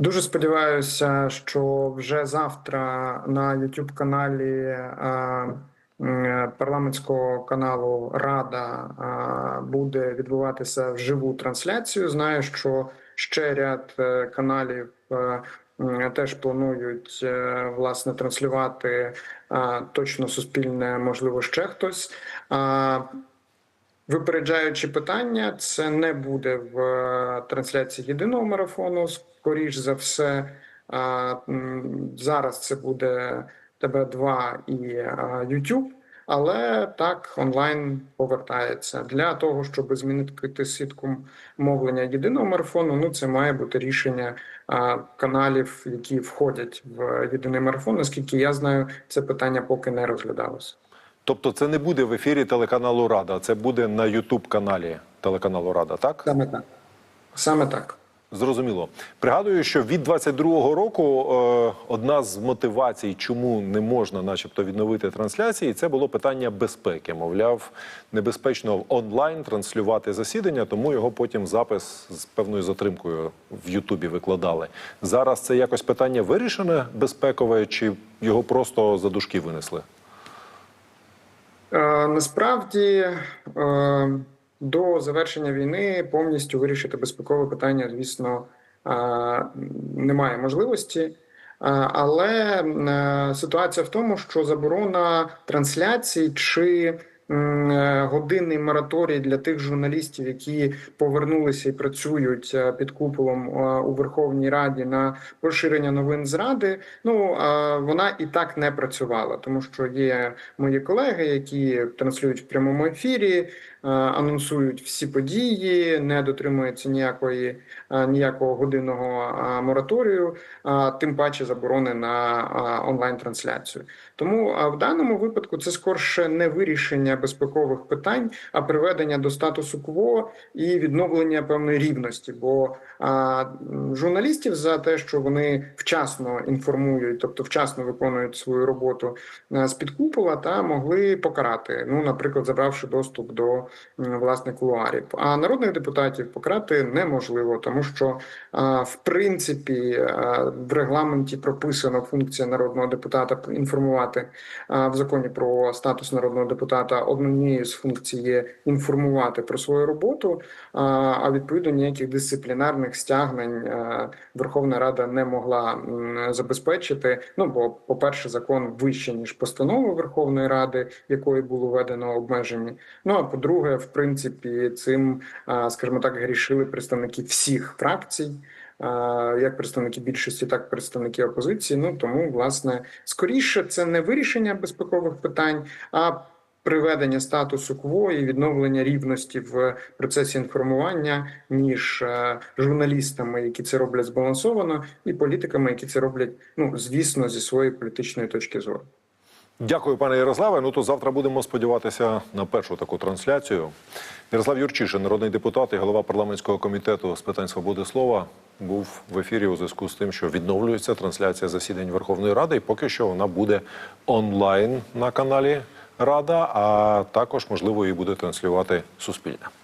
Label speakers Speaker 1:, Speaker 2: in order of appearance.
Speaker 1: Дуже сподіваюся, що вже завтра на youtube каналі парламентського каналу Рада буде відбуватися вживу трансляцію. Знаю, що ще ряд е, каналів е, теж планують е, власне транслювати точно суспільне, можливо, ще хтось. Випереджаючи питання, це не буде в е, трансляції єдиного марафону. Скоріш за все, зараз це буде ТБ2 і YouTube, але так онлайн повертається для того, щоб змінити сітку мовлення єдиного марафону. Ну це має бути рішення каналів, які входять в єдиний марафон. Наскільки я знаю, це питання поки не розглядалося.
Speaker 2: Тобто, це не буде в ефірі телеканалу Рада, це буде на Ютуб каналі телеканалу Рада, так?
Speaker 1: Саме так. Саме так.
Speaker 2: Зрозуміло. Пригадую, що від 22-го року е, одна з мотивацій, чому не можна, начебто, відновити трансляції, це було питання безпеки. Мовляв, небезпечно онлайн транслювати засідання, тому його потім запис з певною затримкою в Ютубі викладали. Зараз це якось питання вирішене безпекове, чи його просто за дужки винесли?
Speaker 1: Е, Насправді е, до завершення війни повністю вирішити безпекове питання, звісно, е, немає можливості. Але ситуація в тому, що заборона трансляцій чи годинний мораторій для тих журналістів, які повернулися і працюють е, під куполом е, у Верховній Раді на поширення новин зради. Ну е, вона і так не працювала, тому що є мої колеги, які транслюють в прямому ефірі, е, анонсують всі події, не дотримуються ніякої е, ніякого годинного е, мораторію, а тим паче заборони на онлайн трансляцію. Тому е, в даному випадку це скорше не вирішення безпекових питань, а приведення до статусу кво і відновлення певної рівності. Бо журналістів за те, що вони вчасно інформують, тобто вчасно виконують свою роботу е, з-під купола, та могли покарати. Ну, наприклад, забравши доступ до власне кулуарів. А народних депутатів покарати неможливо, тому що в принципі в регламенті прописана функція народного депутата інформувати в законі про статус народного депутата. Однією з функцій є інформувати про свою роботу. А відповідно ніяких дисциплінарних стягнень Верховна Рада не могла забезпечити. Ну бо, по-перше, закон вищий ніж постанова Верховної Ради, якою було введено обмеження. Ну а по-друге, в принципі, цим, скажімо так, грішили представники всіх фракцій. Як представники більшості, так і представники опозиції. Ну тому, власне, скоріше це не вирішення безпекових питань, а приведення статусу кво і відновлення рівності в процесі інформування між е, журналістами, які це роблять збалансовано, і політиками, які це роблять, ну звісно, зі своєї політичної точки зору.
Speaker 2: Дякую, пане Ярославе. Ну то завтра будемо сподіватися на першу таку трансляцію. Ярослав Юрчишин, народний депутат і голова парламентського комітету з питань свободи слова, був в ефірі у зв'язку з тим, що відновлюється трансляція засідань Верховної Ради, і поки що вона буде онлайн на каналі Рада, а також можливо її буде транслювати Суспільне.